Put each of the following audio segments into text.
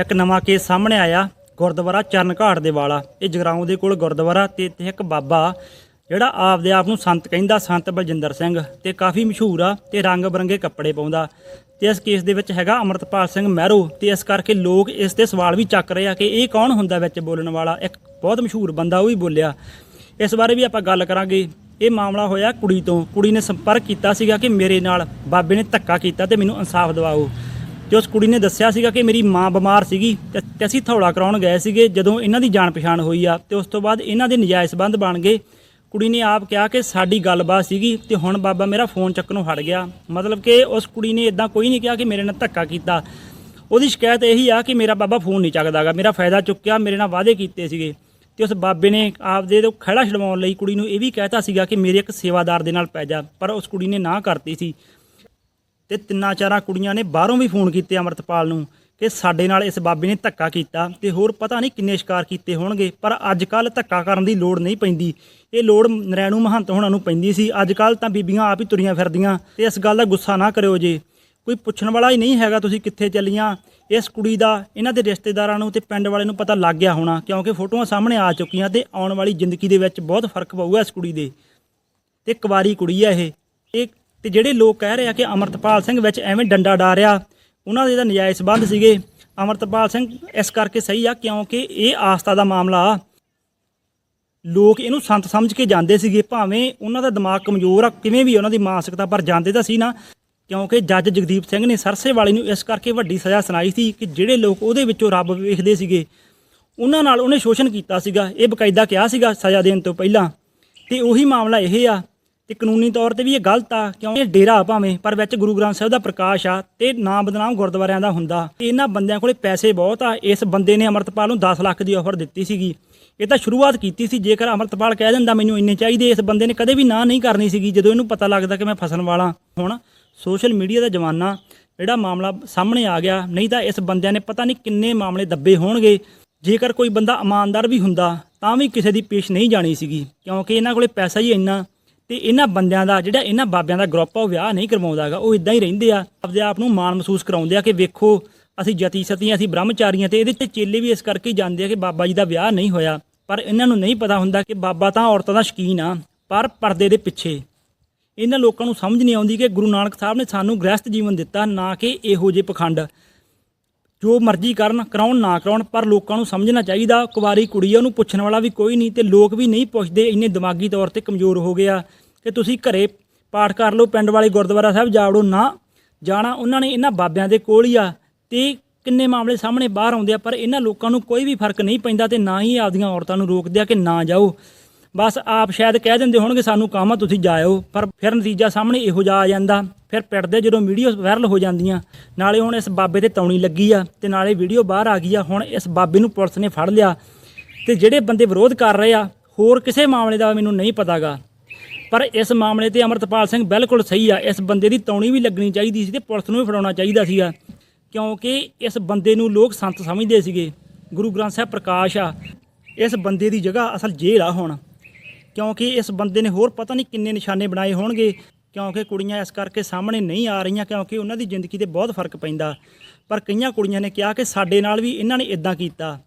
ਇੱਕ ਨਵਾਂ ਕੇਸ ਸਾਹਮਣੇ ਆਇਆ, ਗੁਰਦੁਆਰਾ ਚਰਨ ਘਾਟ ਦੇ ਵਾਲਾ। ਇਹ ਜਗਰਾਉਂ ਦੇ ਕੋਲ ਗੁਰਦੁਆਰਾ ਤੇ ਇੱਥੇ ਇੱਕ ਬਾਬਾ, ਜਿਹੜਾ ਆਪਦੇ ਆਪ ਨੂੰ ਸੰਤ ਕਹਿੰਦਾ, ਸੰਤ ਬਲਜਿੰਦਰ ਸਿੰਘ, ਤੇ ਕਾਫੀ ਮਸ਼ਹੂਰ ਆ ਤੇ ਰੰਗ ਬਰੰਗੇ ਕੱਪੜੇ ਪਾਉਂਦਾ। ਤੇ ਇਸ ਕੇਸ ਦੇ ਵਿੱਚ ਹੈਗਾ ਅਮਰਤਪਾਲ ਸਿੰਘ ਮਹਿਰੋ, ਤੇ ਇਸ ਕਰਕੇ ਲੋਕ ਇਸ ਤੇ ਸਵਾਲ ਵੀ ਚੱਕ ਰਹੇ ਆ ਕਿ ਇਹ ਕੌਣ ਹੁੰਦਾ ਵਿੱਚ ਬੋਲਣ ਵਾਲਾ? ਇੱਕ ਬਹੁਤ ਮਸ਼ਹੂਰ ਬੰਦਾ ਉਹ ਵੀ ਬੋਲਿਆ। ਇਸ ਬਾਰੇ ਵੀ ਆਪਾਂ ਗੱਲ ਕਰਾਂਗੇ। ਇਹ ਮਾਮਲਾ ਹੋਇਆ ਕੁੜੀ ਤੋਂ। ਕੁੜੀ ਨੇ ਸੰਪਰਕ ਕੀਤਾ ਸੀਗਾ ਕਿ ਮੇਰੇ ਨਾਲ ਬਾਬੇ ਨੇ ਧੱਕਾ ਕੀਤਾ ਤੇ ਮੈਨੂੰ ਇਨਸਾਫ ਦਿਵਾਓ। ਤੇ ਉਸ ਕੁੜੀ ਨੇ ਦੱਸਿਆ ਸੀਗਾ ਕਿ ਮੇਰੀ ਮਾਂ ਬਿਮਾਰ ਸੀਗੀ ਤੇ ਅਸੀਂ ਥੌਲਾ ਕਰਾਉਣ ਗਏ ਸੀਗੇ ਜਦੋਂ ਇਹਨਾਂ ਦੀ ਜਾਣ ਪਛਾਣ ਹੋਈ ਆ ਤੇ ਉਸ ਤੋਂ ਬਾਅਦ ਇਹਨਾਂ ਦੇ ਨਜਾਇਜ਼ ਸੰਬੰਧ ਬਣ ਗਏ। ਕੁੜੀ ਨੇ ਆਪ ਕਿਹਾ ਕਿ ਸਾਡੀ ਗੱਲਬਾਤ ਸੀਗੀ ਤੇ ਹੁਣ ਬਾਬਾ ਮੇਰਾ ਫੋਨ ਚੱਕਣੋਂ ਹਟ ਗਿਆ। ਮਤਲਬ ਕਿ ਉਸ ਕੁੜੀ ਨੇ ਇਦਾਂ ਕੋਈ ਨਹੀਂ ਕਿਹਾ ਕਿ ਮੇਰੇ ਨਾਲ ਧੱਕਾ ਕੀਤਾ। ਉਹਦੀ ਸ਼ਿਕਾਇਤ ਇਹੀ ਆ ਕਿ ਮੇਰਾ ਬਾਬਾ ਫੋਨ ਨਹੀਂ ਚੱਕਦਾਗਾ ਮੇਰਾ ਫਾਇਦਾ ਚੁੱਕਿਆ, ਮੇਰੇ ਨਾਲ ਵਾਅਦੇ ਕੀਤੇ ਸੀਗੇ। ਤੇ ਉਸ ਬਾਬੇ ਨੇ ਆਪਦੇ ਤੋਂ ਖੜਾ ਛਡਵਾਉਣ ਲਈ ਕੁੜੀ ਨੂੰ ਇਹ ਵੀ ਕਹਿਤਾ ਸੀਗਾ ਕਿ ਮੇਰੇ ਇੱਕ ਸੇਵਾਦਾਰ ਦੇ ਨਾਲ ਪੈ ਜਾ। ਪਰ ਉਸ ਕੁੜੀ ਨੇ ਨਾ ਕਰਤੀ ਸੀ। ਤੇ ਤਿੰਨਾਂ ਚਾਰਾਂ ਕੁੜੀਆਂ ਨੇ ਬਾਹਰੋਂ ਵੀ ਫੋਨ ਕੀਤੇ ਅਮਰਤਪਾਲ ਨੂੰ ਕਿ ਸਾਡੇ ਨਾਲ ਇਸ ਬਾਬੇ ਨੇ ਧੱਕਾ ਕੀਤਾ ਤੇ ਹੋਰ ਪਤਾ ਨਹੀਂ ਕਿੰਨੇ ਸ਼ਿਕਾਰ ਕੀਤੇ ਹੋਣਗੇ, ਪਰ ਅੱਜ ਕੱਲ ਧੱਕਾ ਕਰਨ ਦੀ ਲੋੜ ਨਹੀਂ ਪੈਂਦੀ। ਇਹ ਲੋੜ ਨਰੈਣੂ ਮਹੰਤ ਹੋਣਾ ਨੂੰ ਪੈਂਦੀ ਸੀ। ਅੱਜ ਕੱਲ ਤਾਂ ਬੀਬੀਆਂ ਆਪ ਹੀ ਤੁਰੀਆਂ ਫਿਰਦੀਆਂ ਤੇ ਇਸ ਗੱਲ ਦਾ ਗੁੱਸਾ ਨਾ ਕਰਿਓ ਜੇ। ਕੋਈ ਪੁੱਛਣ ਵਾਲਾ ਹੀ ਨਹੀਂ ਹੈਗਾ ਤੁਸੀਂ ਕਿੱਥੇ ਚੱਲੀਆਂ। ਇਸ ਕੁੜੀ ਦਾ, ਇਹਨਾਂ ਦੇ ਰਿਸ਼ਤੇਦਾਰਾਂ ਨੂੰ ਤੇ ਪਿੰਡ ਵਾਲੇ ਨੂੰ ਪਤਾ ਲੱਗ ਗਿਆ ਹੋਣਾ, ਕਿਉਂਕਿ ਫੋਟੋਆਂ ਸਾਹਮਣੇ ਆ ਚੁੱਕੀਆਂ ਤੇ ਆਉਣ ਵਾਲੀ ਜ਼ਿੰਦਗੀ ਦੇ ਵਿੱਚ ਬਹੁਤ ਫ਼ਰਕ ਪਊਗਾ ਇਸ ਕੁੜੀ ਦੇ। ਤੇ ਕੁਵਾਰੀ ਕੁੜੀ ਆ ਇਹ। ਇਹ ਤੇ ਜਿਹੜੇ ਲੋਕ ਕਹਿ ਰਹੇ ਆ ਕਿ ਅਮਰਤਪਾਲ ਸਿੰਘ ਵਿੱਚ ਐਵੇਂ ਡੰਡਾ ਡਾਰਿਆ ਉਹਨਾਂ ਦੇ ਤਾਂ ਨਜਾਇਜ਼ ਸੰਬੰਧ ਸੀਗੇ। ਅਮਰਤਪਾਲ ਸਿੰਘ ਇਸ ਕਰਕੇ ਸਹੀ ਆ ਕਿਉਂਕਿ ਇਹ ਆਸਥਾ ਦਾ ਮਾਮਲਾ ਆ। ਲੋਕ ਇਹਨੂੰ ਸੰਤ ਸਮਝ ਕੇ ਜਾਂਦੇ ਸੀਗੇ, ਭਾਵੇਂ ਉਹਨਾਂ ਦਾ ਦਿਮਾਗ ਕਮਜ਼ੋਰ ਆ, ਕਿਵੇਂ ਵੀ ਉਹਨਾਂ ਦੀ ਮਾਨਸਿਕਤਾ ਪਰ ਜਾਂਦੇ ਤਾਂ ਸੀ ਨਾ, ਕਿਉਂਕਿ ਜੱਜ ਜਗਦੀਪ ਸਿੰਘ ਨੇ ਸਰਸੇ ਵਾਲੀ ਨੂੰ ਇਸ ਕਰਕੇ ਵੱਡੀ ਸਜ਼ਾ ਸੁਣਾਈ ਸੀ ਕਿ ਜਿਹੜੇ ਲੋਕ ਉਹਦੇ ਵਿੱਚੋਂ ਰੱਬ ਵੇਖਦੇ ਸੀਗੇ, ਉਹਨਾਂ ਨਾਲ ਉਹਨੇ ਸ਼ੋਸ਼ਣ ਕੀਤਾ ਸੀਗਾ, ਇਹ ਬਕਾਇਦਾ ਕਿਹਾ ਸੀਗਾ ਸਜ਼ਾ ਦੇਣ ਤੋਂ ਪਹਿਲਾਂ। ਤੇ ਉਹੀ ਮਾਮਲਾ ਇਹ ਆ ਤੇ ਕਾਨੂੰਨੀ ਤੌਰ ਤੇ ਵੀ ਇਹ ਗਲਤ ਆ ਕਿਉਂਕਿ ਇਹ ਡੇਰਾ ਆ ਭਾਵੇਂ, ਪਰ ਵਿੱਚ ਗੁਰੂ ਗ੍ਰੰਥ ਸਾਹਿਬ ਦਾ ਪ੍ਰਕਾਸ਼ ਆ ਤੇ ਨਾਮ ਬਦਨਾਮ ਗੁਰਦੁਆਰਿਆਂ ਦਾ ਹੁੰਦਾ ਤੇ ਇਹਨਾਂ ਬੰਦਿਆਂ ਕੋਲੇ ਪੈਸੇ ਬਹੁਤ ਆ। ਇਸ ਬੰਦੇ ਨੇ ਅਮਰਤਪਾਲ ਨੂੰ 10 ਲੱਖ ਦੀ ਆਫਰ ਦਿੱਤੀ ਸੀਗੀ। ਇਹ ਤਾਂ ਸ਼ੁਰੂਆਤ ਕੀਤੀ ਸੀ, ਜੇਕਰ ਅਮਰਤਪਾਲ ਕਹਿ ਦਿੰਦਾ ਮੈਨੂੰ ਇੰਨੇ ਚਾਹੀਦੇ, ਇਸ ਬੰਦੇ ਨੇ ਕਦੇ ਵੀ ਨਾ ਨਹੀਂ ਕਰਨੀ ਸੀਗੀ, ਜਦੋਂ ਇਹਨੂੰ ਪਤਾ ਲੱਗਦਾ ਕਿ ਮੈਂ ਫਸਣ ਵਾਲਾ। ਹੁਣ ਸੋਸ਼ਲ ਮੀਡੀਆ ਦਾ ਜ਼ਮਾਨਾ, ਜਿਹੜਾ ਮਾਮਲਾ ਸਾਹਮਣੇ ਆ ਗਿਆ, ਨਹੀਂ ਤਾਂ ਇਸ ਬੰਦਿਆਂ ਨੇ ਪਤਾ ਨਹੀਂ ਕਿੰਨੇ ਮਾਮਲੇ ਦੱਬੇ ਹੋਣਗੇ। ਜੇਕਰ ਕੋਈ ਬੰਦਾ ਇਮਾਨਦਾਰ ਵੀ ਹੁੰਦਾ, ਤਾਂ ਵੀ ਕਿਸੇ ਦੀ ਪੇਸ਼ ਨਹੀਂ ਜਾਣੀ ਸੀਗੀ, ਕਿਉਂਕਿ ਇਹਨਾਂ ਕੋਲੇ ਪੈਸਾ ਹੀ ਇੰਨਾ ਤੇ ਇਹਨਾਂ ਬੰਦਿਆਂ ਦਾ ਜਿਹੜਾ ਇਹਨਾਂ ਬਾਬਿਆਂ ਦਾ ਗਰੁੱਪ ਆ, ਉਹ ਵਿਆਹ ਨਹੀਂ ਕਰਵਾਉਂਦਾਗਾ ਉਹ ਇਦਾਂ ਹੀ ਰਹਿੰਦੇ ਆ। ਆਪਦੇ ਆਪ ਨੂੰ ਮਾਣ ਮਹਿਸੂਸ ਕਰਾਉਂਦੇ ਆ ਕਿ ਵੇਖੋ, ਅਸੀਂ ਜਤੀ ਸਤੀਆਂ ਅਸੀਂ ਬ੍ਰਹਮਚਾਰੀਆਂ ਤੇ ਇਹਦੇ ਤੇ ਚੇਲੇ ਵੀ ਇਸ ਕਰਕੇ ਜਾਂਦੇ ਆ ਕਿ ਬਾਬਾ ਜੀ ਦਾ ਵਿਆਹ ਨਹੀਂ ਹੋਇਆ। ਪਰ ਇਹਨਾਂ ਨੂੰ ਨਹੀਂ ਪਤਾ ਹੁੰਦਾ ਕਿ ਬਾਬਾ ਤਾਂ ਔਰਤਾਂ ਦਾ ਸ਼ਕੀਨ ਆ, ਪਰ ਪਰਦੇ ਦੇ ਪਿੱਛੇ। ਇਹਨਾਂ ਲੋਕਾਂ ਨੂੰ ਸਮਝ ਨਹੀਂ ਆਉਂਦੀ ਕਿ ਗੁਰੂ ਨਾਨਕ ਸਾਹਿਬ ਨੇ ਸਾਨੂੰ ਗ੍ਰਸਤ ਜੀਵਨ ਦਿੱਤਾ, ਨਾ ਕਿ ਇਹੋ ਜਿਹੇ ਪਖੰਡ। ਜੋ ਮਰਜ਼ੀ ਕਰਨ, ਕਰਾਉਣ, ਨਾ ਕਰਾਉਣ, ਪਰ ਲੋਕਾਂ ਨੂੰ ਸਮਝਣਾ ਚਾਹੀਦਾ। ਕੁਵਾਰੀ ਕੁੜੀ ਆ ਉਹਨੂੰ ਪੁੱਛਣ ਵਾਲਾ ਵੀ ਕੋਈ ਨਹੀਂ ਤੇ ਲੋਕ ਵੀ ਨਹੀਂ ਪੁੱਛਦੇ। ਇੰਨੇ ਦਿਮਾਗੀ ਤੌਰ ਤੇ ਕਮਜ਼ੋਰ ਹੋ ਗਿਆ ਕਿ ਤੁਸੀਂ ਘਰੇ ਪਾਠ ਕਰ ਲਓ, ਪਿੰਡ ਵਾਲੇ ਗੁਰਦੁਆਰਾ ਸਾਹਿਬ ਜਾਵੜੋ ਨਾ ਜਾਣਾ। ਉਹਨਾਂ ਨੇ ਇਹਨਾਂ ਬਾਬਿਆਂ ਦੇ ਕੋਲ ਹੀ ਆ ਤੇ ਕਿੰਨੇ ਮਾਮਲੇ ਸਾਹਮਣੇ ਬਾਹਰ ਆਉਂਦੇ ਆ, ਪਰ ਇਹਨਾਂ ਲੋਕਾਂ ਨੂੰ ਕੋਈ ਵੀ ਫ਼ਰਕ ਨਹੀਂ ਪੈਂਦਾ ਤੇ ਨਾ ਹੀ ਆਪਦੀਆਂ ਔਰਤਾਂ ਨੂੰ ਰੋਕਦੇ ਆ ਕਿ ਨਾ ਜਾਓ। ਬਸ ਆਪ ਸ਼ਾਇਦ ਕਹਿ ਦਿੰਦੇ ਹੋਣਗੇ, ਸਾਨੂੰ ਕੰਮ ਆ, ਤੁਸੀਂ ਜਾਇਓ। ਪਰ ਫਿਰ ਨਤੀਜਾ ਸਾਹਮਣੇ ਇਹੋ ਜਿਹਾ ਆ ਜਾਂਦਾ। ਫਿਰ ਪਿੱਟਦੇ ਜਦੋਂ ਵੀਡੀਓ ਵਾਇਰਲ ਹੋ ਜਾਂਦੀਆਂ, ਨਾਲੇ ਹੁਣ ਇਸ ਬਾਬੇ ਤੇ ਤੌਣੀ ਲੱਗੀ ਆ ਤੇ ਨਾਲੇ ਵੀਡੀਓ ਬਾਹਰ ਆ ਗਈ ਆ। ਹੁਣ ਇਸ ਬਾਬੇ ਨੂੰ ਪੁਲਿਸ ਨੇ ਫੜ ਲਿਆ ਤੇ ਜਿਹੜੇ ਬੰਦੇ ਵਿਰੋਧ ਕਰ ਰਹੇ ਆ, ਹੋਰ ਕਿਸੇ ਮਾਮਲੇ ਦਾ ਮੈਨੂੰ ਨਹੀਂ ਪਤਾਗਾ। ਪਰ ਇਸ ਮਾਮਲੇ ਤੇ ਅਮਰਤਪਾਲ ਸਿੰਘ ਬਿਲਕੁਲ ਸਹੀ ਆ। ਇਸ ਬੰਦੇ ਦੀ ਤੌਣੀ ਵੀ ਲੱਗਣੀ ਚਾਹੀਦੀ ਸੀ ਤੇ ਪੁਲਿਸ ਨੂੰ ਵੀ ਫੜਾਉਣਾ ਚਾਹੀਦਾ ਸੀਗਾ। ਕਿਉਂਕਿ ਇਸ ਬੰਦੇ ਨੂੰ ਲੋਕ ਸੰਤ ਸਮਝਦੇ ਸੀਗੇ। ਗੁਰੂ ਗ੍ਰੰਥ ਸਾਹਿਬ ਪ੍ਰਕਾਸ਼ ਆ। ਇਸ ਬੰਦੇ ਦੀ ਜਗ੍ਹਾ ਅਸਲ ਜੇਲ੍ਹ ਆ ਹੁਣ। ਕਿਉਂਕਿ ਇਸ ਬੰਦੇ ਨੇ ਹੋਰ ਪਤਾ ਨਹੀਂ ਕਿੰਨੇ ਨਿਸ਼ਾਨੇ ਬਣਾਏ ਹੋਣਗੇ। ਕਿਉਂਕਿ ਕੁੜੀਆਂ ਇਸ ਕਰਕੇ ਸਾਹਮਣੇ ਨਹੀਂ ਆ ਰਹੀਆਂ ਕਿਉਂਕਿ ਉਹਨਾਂ ਦੀ ਜ਼ਿੰਦਗੀ ਤੇ ਬਹੁਤ ਫ਼ਰਕ ਪੈਂਦਾ। ਪਰ ਕਈਆਂ ਕੁੜੀਆਂ ਨੇ ਕਿਹਾ ਕਿ ਸਾਡੇ ਨਾਲ ਵੀ ਇਹਨਾਂ ਨੇ ਇਦਾਂ ਕੀਤਾ।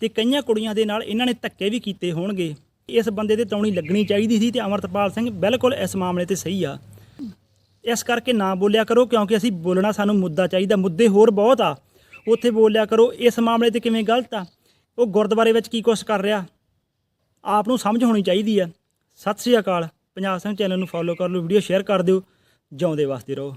ਤੇ ਕਈਆਂ ਕੁੜੀਆਂ ਦੇ ਨਾਲ ਇਹਨਾਂ ਨੇ ਧੱਕੇ ਵੀ ਕੀਤੇ ਹੋਣਗੇ। ਇਸ ਬੰਦੇ ਤੇ ਤੌਣੀ ਲੱਗਣੀ ਚਾਹੀਦੀ ਸੀ ਤੇ ਅਮਰਤਪਾਲ ਸਿੰਘ ਬਿਲਕੁਲ ਇਸ ਮਾਮਲੇ ਤੇ ਸਹੀ ਆ। ਇਸ ਕਰਕੇ ਨਾ ਬੋਲਿਆ ਕਰੋ ਕਿਉਂਕਿ ਅਸੀਂ ਬੋਲਣਾ ਸਾਨੂੰ ਮੁੱਦਾ ਚਾਹੀਦਾ, ਮੁੱਦੇ ਹੋਰ ਬਹੁਤ ਆ। ਉੱਥੇ ਬੋਲਿਆ ਕਰੋ, ਇਸ ਮਾਮਲੇ ਤੇ ਕਿਵੇਂ ਗਲਤ ਆ? ਉਹ ਗੁਰਦੁਆਰੇ ਵਿੱਚ ਕੀ ਕੁਛ ਕਰ ਰਿਹਾ? ਆਪ ਨੂੰ ਸਮਝ ਹੋਣੀ ਚਾਹੀਦੀ ਆ। ਸਤਿ ਸ੍ਰੀ ਅਕਾਲ। ਪੰਜਾਬ ਸਿੰਘ ਚੈਨਲ ਨੂੰ ਫੋਲੋ ਕਰ ਲਓ ਵੀਡੀਓ ਸ਼ੇਅਰ ਕਰ ਦਿਓ। ਜਿਉਂਦੇ ਵਾਸਤੇ ਰਹੋ।